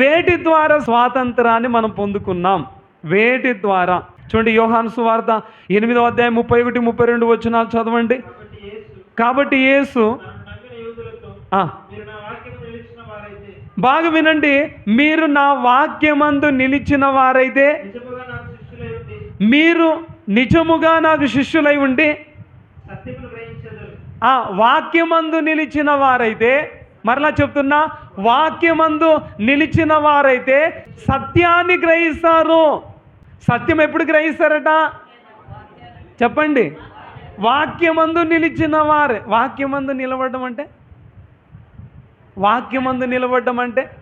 వేటి ద్వారా స్వాతంత్రాన్ని మనం పొందుకున్నాం? వేటి ద్వారా? చూడండి యోహాను సువార్త ఎనిమిదో అధ్యాయం ముప్పై ఒకటి ముప్పై రెండు వచ్చినాలు చదవండి. కాబట్టి యేసు మీరు నా వాక్యం బాగా వినండి. మీరు నా వాక్యమందు నిలిచిన వారైతే మీరు నిజముగా నాకు శిష్యులై ఉండి ఆ వాక్యమందు నిలిచిన వారైతే మరలా చెప్తున్నా వాక్యమందు నిలిచిన వారైతే సత్యాన్ని గ్రహిస్తారు. సత్యం ఎప్పుడు గ్రహిస్తారట? చెప్పండి. వాక్యమందు నిలిచిన వారే. వాక్యమందు నిలబడడం అంటే? వాక్యమందు నిలబడడం అంటే?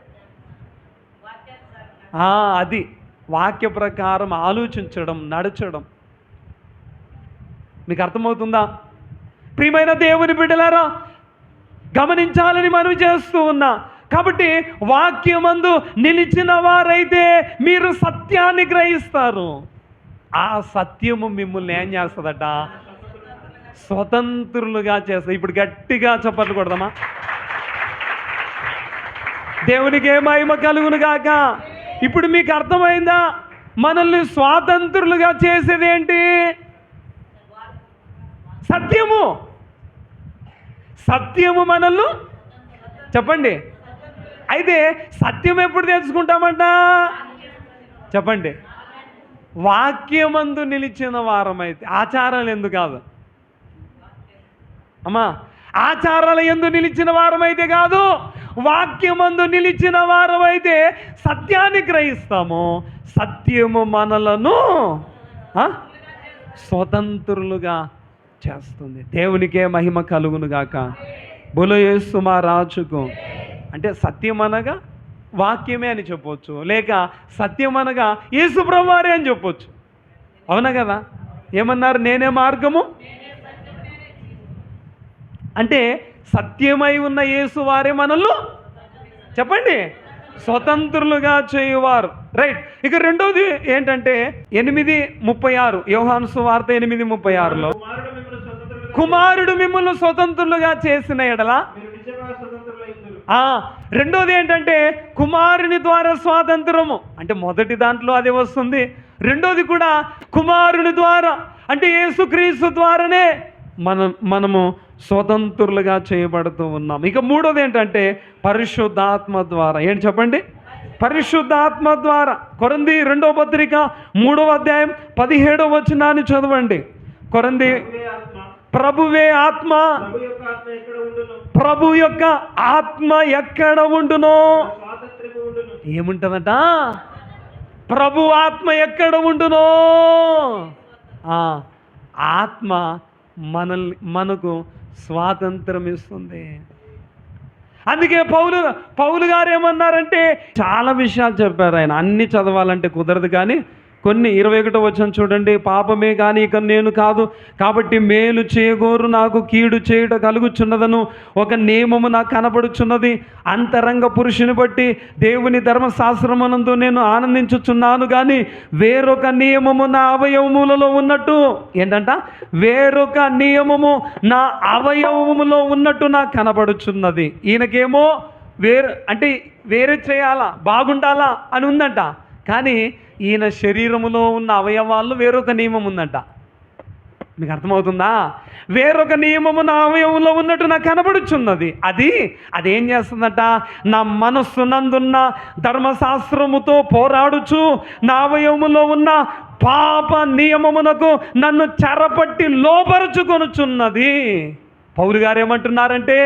అది. వాక్య ప్రకారం ఆలోచించడం నడచడం. మీకు అర్థమవుతుందా? ప్రియమైన దేవుని బిడ్డలారా గమనించాలని మనవి చేస్తూ ఉన్నా కాబట్టి వాక్యమందు నిలిచిన వారైతే మీరు సత్యాన్ని గ్రహిస్తారు. ఆ సత్యము మిమ్మల్ని ఏం చేస్తుందట? స్వతంత్రులుగా చేస్తుంది. ఇప్పుడు గట్టిగా చప్పట్లు కొడదామా? దేవునికి ఏ మహిమ కలుగును గాక. ఇప్పుడు మీకు అర్థమైందా? మనల్ని స్వాతంత్రులుగా చేసేది ఏంటి సత్యము. సత్యము మనల్ని చెప్పండి. అయితే సత్యం ఎప్పుడు తెలుసుకుంటామంట? చెప్పండి. వాక్యమందు నిలిచిన వారం అయితే ఆచారాలు ఎందుకు కాదు? అమ్మా ఆచారాల ఎందు నిలిచిన వారమైతే కాదు వాక్యమందు నిలిచిన వారమైతే సత్యాన్ని గ్రహిస్తాము. సత్యము మనలను స్వతంత్రులుగా చేస్తుంది. దేవునికే మహిమ కలుగును గాక బులయేసు మా రాజుకు అంటే సత్యం అనగా వాక్యమే అని చెప్పొచ్చు. లేక సత్యం అనగా యేసు ప్రభువారే అని చెప్పొచ్చు. అవునా కదా? ఏమన్నారు? నేనే మార్గము? అంటే సత్యమై ఉన్న యేసు వారే మనల్ని చెప్పండి. స్వతంత్రులుగా చేయువారు. రైట్. ఇక రెండోది ఏంటంటే ఎనిమిది ముప్పై ఆరు. యోహాను సువార్త ఎనిమిది ముప్పై ఆరులో కుమారుడు మిమ్మల్ని స్వతంత్రులుగా చేసిన ఎడల మీరు నిజంగా స్వతంత్రులైందురు ఆ, రెండోది ఏంటంటే కుమారుని ద్వారా స్వాతంత్రము. అంటే మొదటి దాంట్లో అది వస్తుంది. రెండోది కూడా కుమారుని ద్వారా అంటే యేసుక్రీస్తు ద్వారానే మనం మనము స్వతంత్రులుగా చేయబడుతూ ఉన్నాం. ఇక మూడోది ఏంటంటే పరిశుద్ధాత్మ ద్వారా. ఏంటి చెప్పండి? పరిశుద్ధాత్మ ద్వారా. కొరంది రెండో పత్రిక మూడవ అధ్యాయం పదిహేడవ వచనాన్ని చదవండి. కొరంది ప్రభువే ఆత్మ. ప్రభు యొక్క ఆత్మ ఎక్కడ ఉండునో? ఏముంటుందట? ప్రభు ఆత్మ ఎక్కడ ఉండునో? ఆత్మ మనల్ని మనకు స్వాతంత్రం ఇస్తుంది. అందుకే పౌలు పౌలు గారు ఏమన్నారంటే చాలా విషయాలు చెప్పారు ఆయన. అన్ని చదవాలంటే కుదరదు కానీ కొన్ని ఇరవై ఒకటో వచ్చిన చూడండి పాపమే కానీ ఇక నేను కాదు కాబట్టి మేలు చేయగోరు నాకు కీడు చేయుట కలుగుచున్నదను. ఒక నియమము నాకు కనబడుచున్నది. అంతరంగ పురుషుని బట్టి దేవుని ధర్మశాస్త్రమునందు నేను ఆనందించుచున్నాను కానీ వేరొక నియమము నా అవయవములలో ఉన్నట్టు. ఏంటంట? వేరొక నియమము నా అవయవములో ఉన్నట్టు నాకు కనబడుచున్నది. ఈయనకేమో వేరు అంటే వేరే చేయాలా బాగుండాలా అని ఉందంట. కానీ ఈయన శరీరములో ఉన్న అవయవాల్లో వేరొక నియమం ఉందంట. మీకు అర్థమవుతుందా? వేరొక నియమము నా అవయవంలో ఉన్నట్టు నాకు కనబడుచున్నది. అది అదేం చేస్తుందట? నా మనస్సు నందున్న ధర్మశాస్త్రముతో పోరాడుచు నా అవయవములో ఉన్న పాప నియమమునకు నన్ను చెరపట్టి లోపరుచుకొనుచున్నది పౌరు గారు ఏమంటున్నారంటే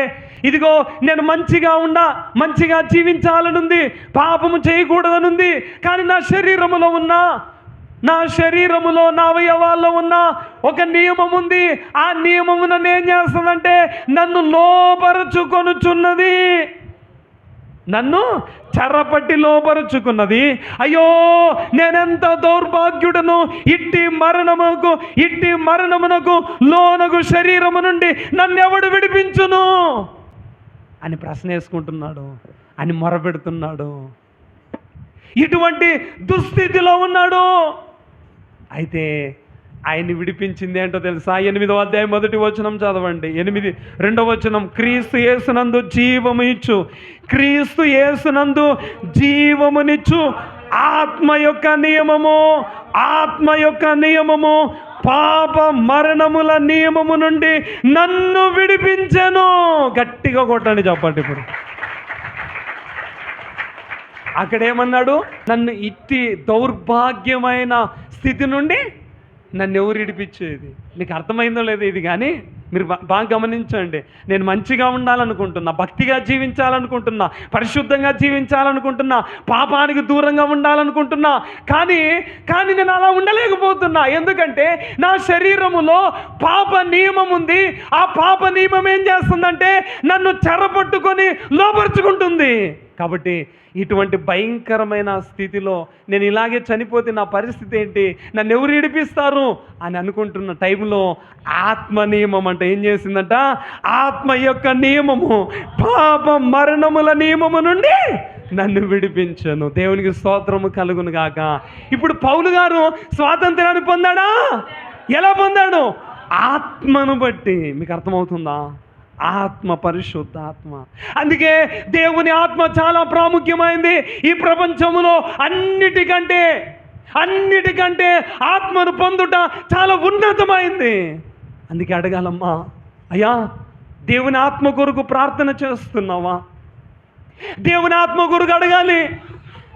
ఇదిగో నేను మంచిగా ఉండా మంచిగా జీవించాలనుంది పాపము చేయకూడదనుంది కానీ నా శరీరములో ఉన్న నా శరీరములో నా అవయవాల్లో ఉన్న ఒక నియమం ఉంది. ఆ నియమము నేను ఏం చేస్తుందంటే నన్ను లోపరుచుకొనుచున్నది నన్ను చెరపట్టి లోపరుచుకున్నది అయ్యో నేనెంత దౌర్భాగ్యుడను? ఇట్టి మరణముకు ఇట్టి మరణమునకు లోనగు శరీరము నుండి నన్నెవడు విడిపించును? అని ప్రశ్న వేసుకుంటున్నాడు అని మొరపెడుతున్నాడు. ఇటువంటి దుస్థితిలో ఉన్నాడు. అయితే ఆయన్ని విడిపించింది ఏంటో తెలుసా? ఎనిమిదవ అధ్యాయం మొదటి వచనం చదవండి. ఎనిమిది రెండవ వచనం క్రీస్తు యేసునందు జీవము ఇచ్చు క్రీస్తు యేసునందు జీవమునిచ్చు. ఆత్మ యొక్క నియమము ఆత్మ యొక్క నియమము పాప మరణముల నియమము నుండి నన్ను విడిపించను. గట్టిగా కొట్టండి చెప్పండి ఇప్పుడు. అక్కడేమన్నాడు? నన్ను ఇట్టి దౌర్భాగ్యమైన స్థితి నుండి నన్ను ఎవరు ఇడిపించేది? మీకు అర్థమైందో లేదో ఇది కానీ మీరు బాగా గమనించండి. నేను మంచిగా ఉండాలనుకుంటున్నా భక్తిగా జీవించాలనుకుంటున్నా పరిశుద్ధంగా జీవించాలనుకుంటున్నా పాపానికి దూరంగా ఉండాలనుకుంటున్నా కానీ కానీ నేను అలా ఉండలేకపోతున్నా. ఎందుకంటే నా శరీరములో పాప నియమం ఉంది. ఆ పాప నియమం ఏం చేస్తుందంటే నన్ను చెరపట్టుకొని లోపరుచుకుంటుంది. కాబట్టి ఇటువంటి భయంకరమైన స్థితిలో నేను ఇలాగే చనిపోతే నా పరిస్థితి ఏంటి? నన్ను ఎవరు ఇడిపిస్తారు అని అనుకుంటున్న టైంలో ఆత్మ నియమం అంటే ఏం చేసిందంట? ఆత్మ యొక్క నియమము పాప మరణముల నియమము నుండి నన్ను విడిపించను. దేవునికి స్తోత్రము కలుగును గాక. ఇప్పుడు పౌలు గారు స్వాతంత్రాన్ని పొందాడా? ఎలా పొందాడు? ఆత్మను బట్టి. మీకు అర్థమవుతుందా? ఆత్మ పరిశుద్ధ ఆత్మ అందుకే దేవుని ఆత్మ చాలా ప్రాముఖ్యమైంది ఈ ప్రపంచంలో అన్నిటికంటే అన్నిటికంటే ఆత్మను పొందుట చాలా ఉన్నతమైంది. అందుకే అడగాలమ్మా అయ్యా దేవుని ఆత్మ కొరకు ప్రార్థన చేస్తున్నావా? దేవుని ఆత్మ కొరకు అడగాలి.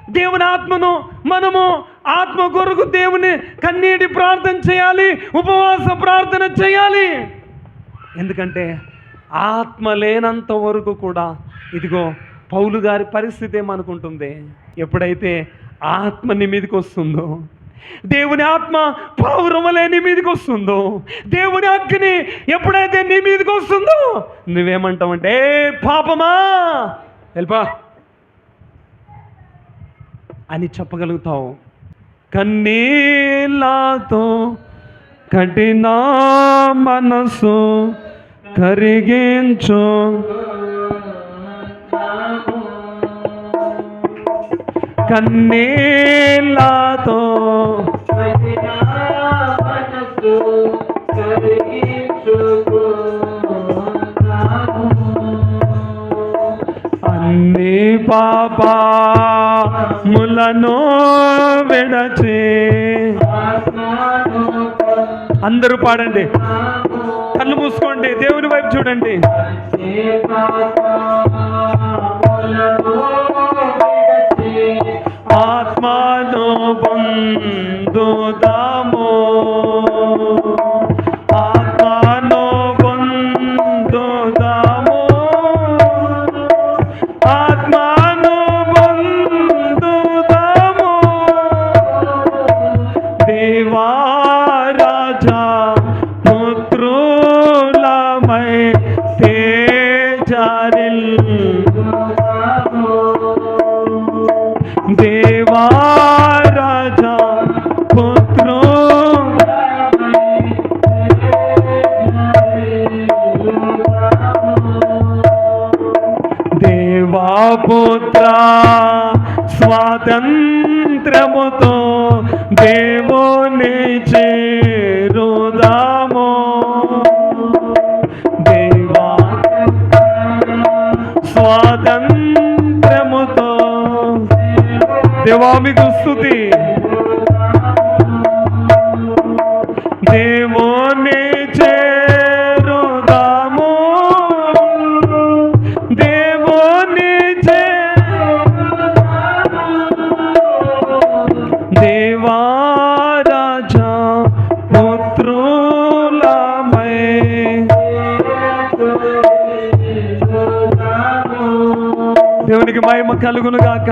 దేవుని ఆత్మను మనము ఆత్మ కొరకు దేవుని కన్నీటి ప్రార్థన చేయాలి ఉపవాస ప్రార్థన చేయాలి. ఎందుకంటే ఆత్మ లేనంత వరకు కూడా ఇదిగో పౌలు గారి పరిస్థితి ఏమనుకుంటుంది? ఎప్పుడైతే ఆత్మ నీ మీదకి వస్తుందో దేవుని ఆత్మ పౌరమలే నీ మీదకి వస్తుందో దేవుని అగ్ని ఎప్పుడైతే నీ మీదకి వస్తుందో నువ్వేమంటావంటే ఏ పాపమా? వెళ్ళిపా. అని చెప్పగలుగుతావు. కన్నీళ్ళతో కఠిన మనసు కరిగించు. కన్నీళ్ళతో అన్ని పాపములను విడచి. అందరూ పాడండి. కళ్ళు మూసుకోండి. దేవుని వైపు చూడండి. ఆత్మను పొందుదాము దేవారాజా పుత్రు దేవాపుత్ర స్వాతంత్రముతో దేవుని చేరుదాము దేవునికి స్థుతి. దేవుని చేరుదాము దేవుని చే దేవారాజా పుత్రులమై. దేవునికి మహిమ కలుగును గాక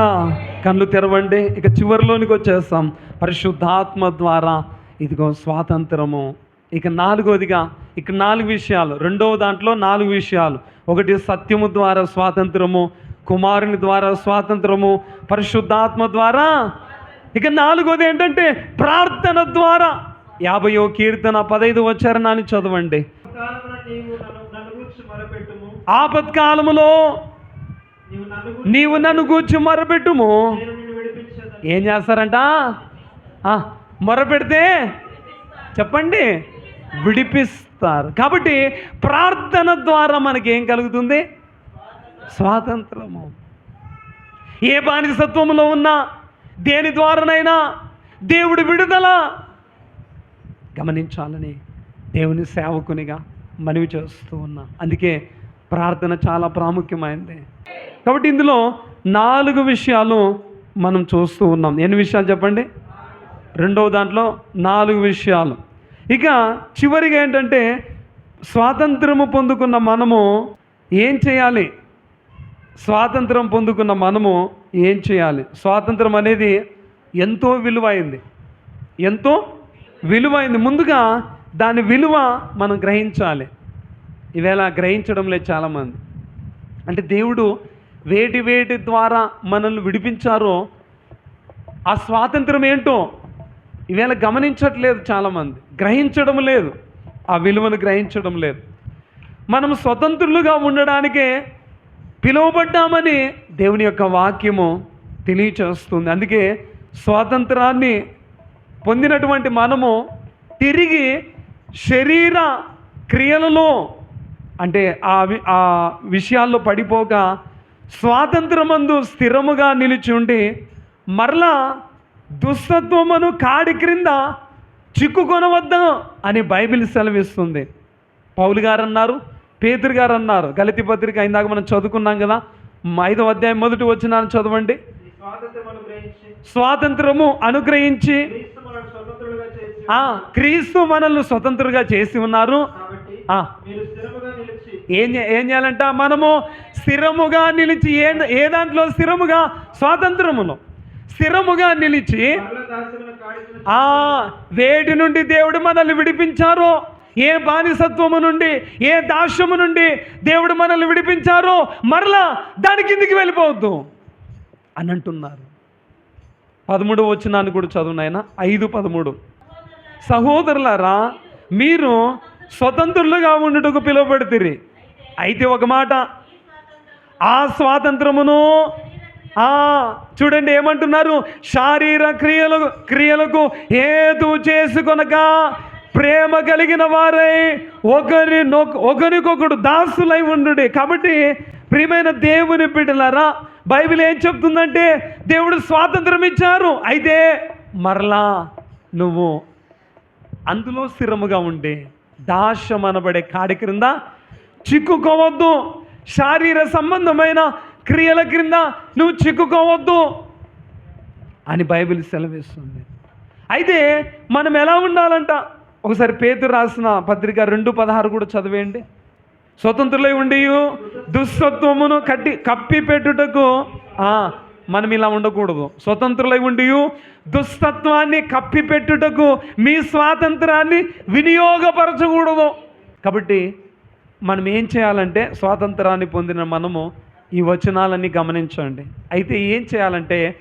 కళ్ళు తెరవండి. ఇక చివరిలోనికి వచ్చేస్తాం. పరిశుద్ధాత్మ ద్వారా ఇదిగో స్వాతంత్రము. ఇక నాలుగోదిగా ఇక నాలుగు విషయాలు. రెండవ దాంట్లో నాలుగు విషయాలు. ఒకటి సత్యము ద్వారా స్వాతంత్రము. కుమారుని ద్వారా స్వాతంత్రము. పరిశుద్ధాత్మ ద్వారా. ఇక నాలుగోది ఏంటంటే ప్రార్థన ద్వారా. యాభయో కీర్తన పదైదు వచ్చారని చదవండి. ఆపత్కాలములో నీవు నన్ను గూర్చి మొరపెట్టుము. ఏం చేస్తారంట? మొరపెడితే చెప్పండి. విడిపిస్తారు. కాబట్టి ప్రార్థన ద్వారా మనకి ఏం కలుగుతుంది? స్వాతంత్రము. ఏ బానిసత్వంలో ఉన్నా దేని ద్వారానైనా దేవుడు విడుదల గమనించాలని దేవుని సేవకునిగా మనవి చేస్తూ ఉన్నా. అందుకే ప్రార్థన చాలా ప్రాముఖ్యమైంది. కాబట్టి ఇందులో నాలుగు విషయాలు మనం చూస్తూ ఉన్నాం. ఎన్ని విషయాలు చెప్పండి? రెండవ దాంట్లో నాలుగు విషయాలు. ఇక చివరిగా ఏంటంటే స్వాతంత్రము పొందుకున్న మనము ఏం చేయాలి? స్వాతంత్రం పొందుకున్న మనము ఏం చేయాలి? స్వాతంత్రం అనేది ఎంతో విలువైంది. ఎంతో విలువైంది. ముందుగా దాని విలువ మనం గ్రహించాలి. ఇవేళ గ్రహించడం లేదు చాలామంది. అంటే దేవుడు వేటి వేటి ద్వారా మనల్ని విడిపించారో ఆ స్వాతంత్రం ఏంటో ఇవేళ గమనించట్లేదు చాలామంది. గ్రహించడం లేదు. ఆ విలువను గ్రహించడం లేదు. మనం స్వతంత్రులుగా ఉండడానికే పిలువబడ్డామని దేవుని యొక్క వాక్యము తెలియచేస్తుంది. అందుకే స్వాతంత్రాన్ని పొందినటువంటి మనము తిరిగి శరీర క్రియలలో అంటే ఆ వి- ఆ విషయాల్లో పడిపోక స్వాతంత్రమందు స్థిరముగా నిలిచి ఉండి మరలా దుస్తత్వమును కాడి క్రింద చిక్కుకొనవద్దాం అని బైబిల్ సెలవిస్తుంది. పౌలు గారు అన్నారు పేతురు గారు అన్నారు గలతి పత్రిక ఇందాక మనం చదువుకున్నాం కదా ఐదవ అధ్యాయం మొదటి వచ్చిన చదవండి. అనుగ్రహించి స్వాతంత్రము అనుగ్రహించి క్రీస్తు క్రీస్తు మనల్ని స్వతంత్రులుగా చేసి ఉన్నారు. ఏం ఏం చేయాలంట మనము స్థిరముగా నిలిచి ఏ ఏ దాంట్లో స్థిరముగా? స్వాతంత్రములో స్థిరముగా నిలిచి ఆ వేటి నుండి దేవుడు మనల్ని విడిపించారో? ఏ బానిసత్వము నుండి? ఏ దాస్యము నుండి దేవుడు మనల్ని విడిపించారో? మరలా దాని కిందికి వెళ్ళిపోవద్దు. అని అంటున్నారు. పదమూడు వచ్చినాన్ని కూడా చదువునాయన ఐదు పదమూడు. సహోదరులారా మీరు స్వతంత్రులుగా ఉండుటకు పిలువబడుతుంది అయితే ఒక మాట ఆ స్వాతంత్రమును ఆ చూడండి ఏమంటున్నారు? శారీర క్రియలు క్రియలకు ఏదు చేసుకొనక ప్రేమ కలిగిన వారై ఒకరి ఒకరికొకడు దాసులై ఉండు కాబట్టి ప్రియమైన దేవుని బిడ్డలారా బైబిల్ ఏం చెప్తుందంటే దేవుడు స్వాతంత్రం ఇచ్చారు. అయితే మరలా నువ్వు అందులో స్థిరముగా ఉండే దాశం అనబడే కాడి క్రింద చిక్కుకోవద్దు. శారీర సంబంధమైన క్రియల క్రింద నువ్వు చిక్కుకోవద్దు అని బైబిల్ సెలవిస్తుంది. అయితే మనం ఎలా ఉండాలంట? ఒకసారి పేతురు రాసిన పత్రిక రెండు పదహారు కూడా చదివేయండి. స్వతంత్రులై ఉండి దుస్తత్వమును కట్టి కప్పి పెట్టుటకు మనం ఇలా ఉండకూడదు. స్వతంత్రులై ఉండి దుస్తత్వాన్ని కప్పిపెట్టుటకు మీ స్వాతంత్రాన్ని వినియోగపరచకూడదు. కాబట్టి మనం ఏం చేయాలంటే స్వాతంత్రాన్ని పొందిన మనము ఈ వచనాలన్నీ గమనించండి. అయితే ఏం చేయాలంటే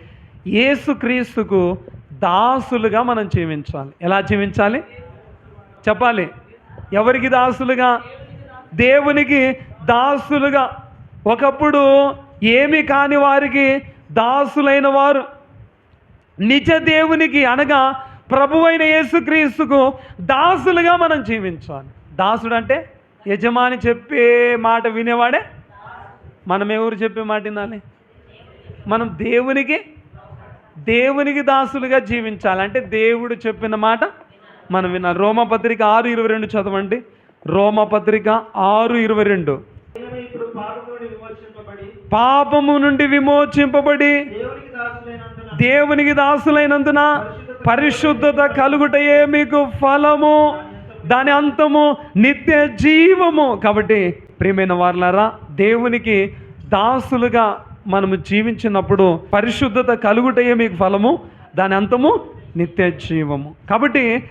యేసుక్రీస్తుకు దాసులుగా మనం జీవించాలి. ఎలా జీవించాలి? చెప్పాలి. ఎవరికి దాసులుగా? దేవునికి దాసులుగా. ఒకప్పుడు ఏమి కాని వారికి దాసులైన వారు. నిజ దేవునికి అనగా ప్రభువైన యేసుక్రీస్తుకు దాసులుగా మనం జీవించాలి. దాసుడు అంటే యజమాని చెప్పే మాట వినేవాడే? మనం ఎవరు చెప్పే మాట వినాలి? మనం దేవునికి దేవునికి దాసులుగా జీవించాలి. అంటే దేవుడు చెప్పిన మాట మనం వినాలి. రోమపత్రిక ఆరు ఇరవై రెండు చదవండి. రోమపత్రిక ఆరు ఇరవై రెండు. ఇప్పుడు పాపము నుండి విమోచింపబడి దేవునికి దాసులైనందున పరిశుద్ధత కలుగుటయే మీకు ఫలము. దాని అంతము నిత్య జీవము. కాబట్టి ప్రియమైన వారులారా దేవునికి దాసులుగా మనము జీవించినప్పుడు పరిశుద్ధత కలుగుటయే మీకు ఫలము. దాని అంతము నిత్య జీవము. కాబట్టి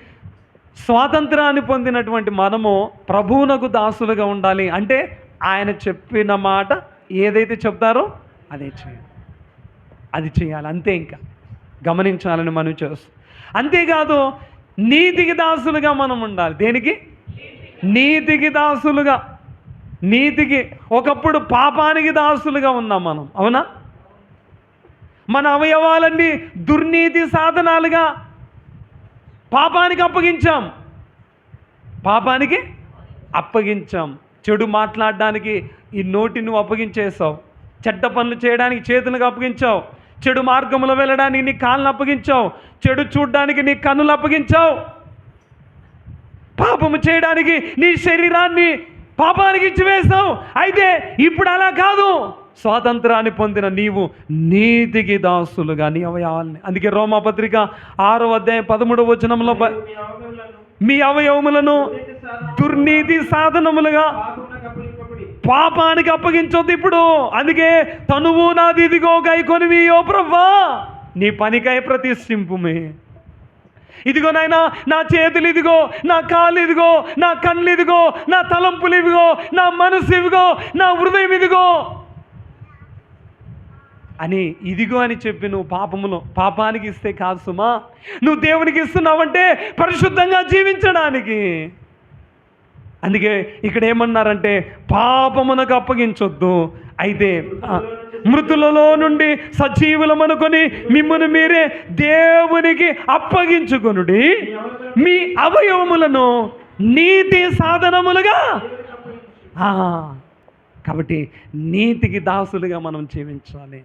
స్వాతంత్రాన్ని పొందినటువంటి మనము ప్రభువునకు దాసులుగా ఉండాలి. అంటే ఆయన చెప్పిన మాట ఏదైతే చెప్తారో అదే చేయాలి. అది చేయాలి. అంతే ఇంకా. గమనించాలని మనం చేస్తాం. అంతేకాదు నీతికి దాసులుగా మనం ఉండాలి. దేనికి? నీతికి దాసులుగా. నీతికి ఒకప్పుడు పాపానికి దాసులుగా ఉన్నాం మనం. అవునా? మన అవయవాలన్నీ దుర్నీతి సాధనాలుగా పాపానికి అప్పగించాం. పాపానికి అప్పగించాం. చెడు మాట్లాడడానికి ఈ నోటి నువ్వు అప్పగించేసావు చెడ్డ పనులు చేయడానికి చేతులకు అప్పగించావు. చెడు మార్గంలో వెళ్ళడానికి నీ కాళ్ళను అప్పగించావు. చెడు చూడడానికి నీ కన్నులు అప్పగించావు. పాపము చేయడానికి నీ శరీరాన్ని పాపానికి ఇచ్చివేస్తావు అయితే ఇప్పుడు అలా కాదు. స్వాతంత్రాన్ని పొందిన నీవు నీతికి దాసులుగా నీ అవయవాల్ని. అందుకే రోమాపత్రిక ఆరో అధ్యాయం పదమూడవ వచనంలో మీ అవయవములను దుర్నీతి సాధనములుగా పాపానికి అప్పగించొద్దు ఇప్పుడు. అందుకే తనువు నాది ఇదిగో గైకొనివి ఓ ప్రవ్వా. నీ పనికై ప్రతిష్ఠింపుమే. ఇదిగో నాయన నా చేతులు ఇదిగో నా కాళ్ళు ఇదిగో నా కళ్ళు ఇదిగో నా తలంపులు ఇదిగో నా మనసు ఇదిగో నా హృదయం ఇదిగో. అని ఇదిగో అని చెప్పి నువ్వు పాపములు పాపానికి ఇస్తే కాదు సుమా. నువ్వు దేవునికి ఇస్తున్నావంటే పరిశుద్ధంగా జీవించడానికి. అందుకే ఇక్కడ ఏమన్నారంటే పాపమునకు అప్పగించొద్దు. అయితే మృతులలో నుండి సజీవులమనుకొని మిమ్మల్ని మీరే దేవునికి అప్పగించుకొనుడి. మీ అవయవములను నీతి సాధనములుగా. కాబట్టి నీతికి దాసులుగా మనం జీవించాలి.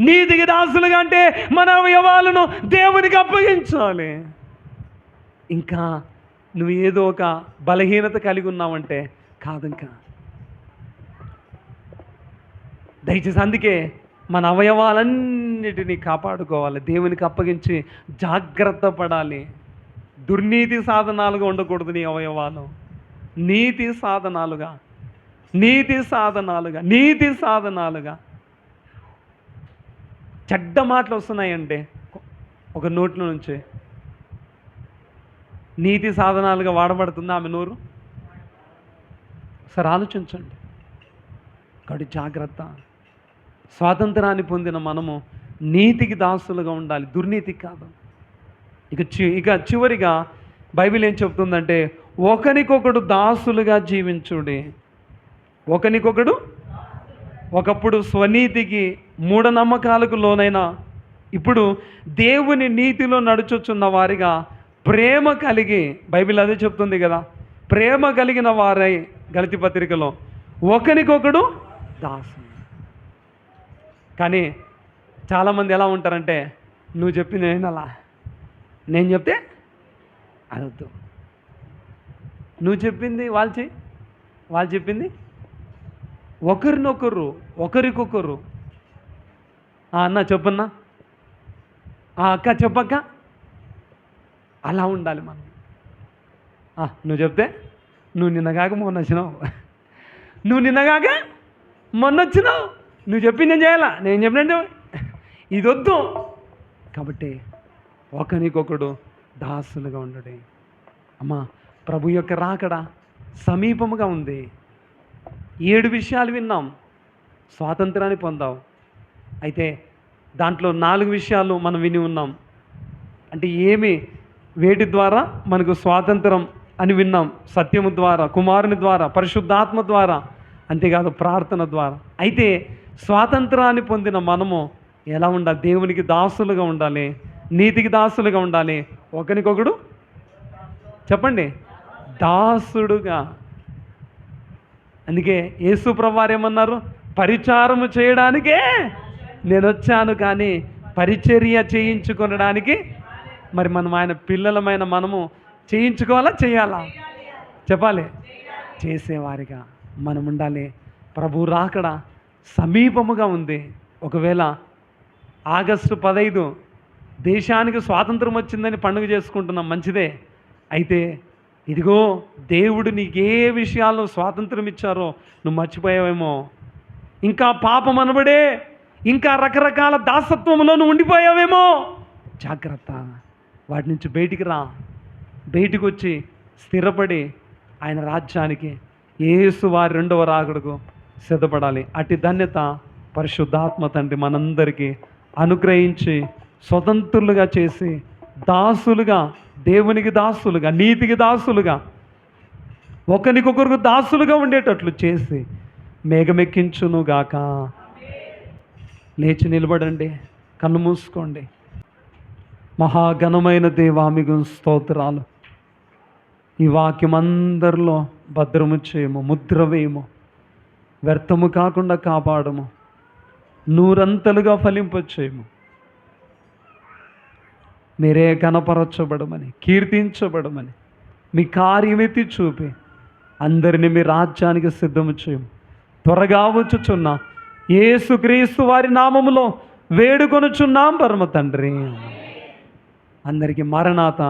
నీతికి దాసులుగా అంటే మన అవయవాలను దేవునికి అప్పగించాలి. ఇంకా నువ్వు ఏదో ఒక బలహీనత కలిగి ఉన్నావంటే కాదు ఇంకా దయచేసి అందుకే మన అవయవాలన్నిటినీ కాపాడుకోవాలి. దేవునికి అప్పగించి జాగ్రత్త పడాలి. దుర్నీతి సాధనాలుగా ఉండకూడదు నీ అవయవాలు. నీతి సాధనాలుగా. నీతి సాధనాలుగా. నీతి సాధనాలుగా. చెడ్డ మాటలు వస్తున్నాయంటే ఒక నోటి నుంచి. నీతి సాధనాలుగా వాడబడుతుంది ఆమె నోరు? సరే ఆలోచించండి. కాబట్టి జాగ్రత్త. స్వాతంత్రాన్ని పొందిన మనము నీతికి దాసులుగా ఉండాలి. దుర్నీతికి కాదు. ఇక చి ఇక చివరిగా బైబిల్ ఏం చెప్తుందంటే ఒకరికొకడు దాసులుగా జీవించుడి. ఒకరికొకడు ఒకప్పుడు స్వనీతికి మూఢనమ్మకాలకు లోనైన ఇప్పుడు దేవుని నీతిలో నడుచుచున్న వారిగా ప్రేమ కలిగి బైబిల్ అదే చెప్తుంది కదా ప్రేమ కలిగిన వారై గలతి పత్రికలో. ఒకరికొకడు దాసు కానీ చాలామంది ఎలా ఉంటారంటే నువ్వు చెప్పింది నేను అలా నేను చెప్తే అదొద్దు. నువ్వు చెప్పింది వాళ్ళు చెయ్యి వాళ్ళు చెప్పింది ఒకరినొకరు ఒకరికొకరు. ఆ అన్న చెప్పన్నా? ఆ అక్క చెప్పక్క? అలా ఉండాలి మనం. నువ్వు చెప్తే? నువ్వు నిన్నగాక మొన్న వచ్చినావు. నువ్వు నిన్నగాక మొన్న వచ్చినావు. నువ్వు చెప్పింది నేను చేయాలా? నేను చెప్పినండి ఇది వద్దు కాబట్టి ఒకరికొకడు దాసులుగా ఉండడే అమ్మా ప్రభు యొక్క రాకడ సమీపముగా ఉంది. ఏడు విషయాలు విన్నాం. స్వాతంత్రాన్ని పొందాం. అయితే దాంట్లో నాలుగు విషయాలు మనం విని ఉన్నాం. అంటే ఏమి? వేటి ద్వారా? మనకు స్వాతంత్రం అని విన్నాం. సత్యము ద్వారా కుమారుని ద్వారా పరిశుద్ధాత్మ ద్వారా అంతేకాదు ప్రార్థన ద్వారా. అయితే స్వాతంత్రాన్ని పొందిన మనము ఎలా ఉండాలి? దేవునికి దాసులుగా ఉండాలి నీతికి దాసులుగా ఉండాలి ఒకరికొకడు చెప్పండి. దాసుడుగా అందుకే యేసు ప్రభువారు ఏమన్నారు? పరిచారము చేయడానికే నేను వచ్చాను కానీ పరిచర్య చేయించుకొనడానికి మరి మనం ఆయన పిల్లలమైన మనము చేయించుకోవాలా చేయాలా? చెప్పాలి. చేసేవారిగా మనం ఉండాలి. ప్రభు రాకడ సమీపముగా ఉంది. ఒకవేళ ఆగస్టు పదైదు దేశానికి స్వాతంత్రం వచ్చిందని పండుగ చేసుకుంటున్నాం మంచిదే. అయితే ఇదిగో దేవుడు నీకు ఏ విషయాల్లో స్వాతంత్రం ఇచ్చారో నువ్వు మర్చిపోయావేమో. ఇంకా పాపం అనబడే ఇంకా రకరకాల దాసత్వంలో నువ్వు ఉండిపోయావేమో. జాగ్రత్త వాటి నుంచి బయటికి రా. బయటికి వచ్చి స్థిరపడి ఆయన రాజ్యానికి ఏసు వారి రెండవ రాకడకు సిద్ధపడాలి. అటు ధన్యత పరిశుద్ధాత్మ తండ్రి మనందరికీ అనుగ్రహించి స్వతంత్రులుగా చేసి దాసులుగా దేవునికి దాసులుగా నీతికి దాసులుగా ఒకరికొకరికి దాసులుగా ఉండేటట్లు చేసి మేఘమెక్కించునుగాక లేచి నిలబడండి కన్ను మూసుకోండి. మహాఘనమైన దేవా స్తోత్రాలు. ఈ వాక్యం అందరిలో భద్రము చేయము ముద్ర వేయము వ్యర్థము కాకుండా కాపాడము నూరంతలుగా ఫలింపచేయము. మీరే కనపరచబడమని కీర్తించబడమని మీ కార్యమెత్తి చూపి అందరిని మీ రాజ్యానికి సిద్ధము చేయము త్వరగా వచ్చుచున్నా ఏసుక్రీస్తు వారి నామములో వేడుకొనుచున్నాం పరమ తండ్రి. అందరికీ మరణాత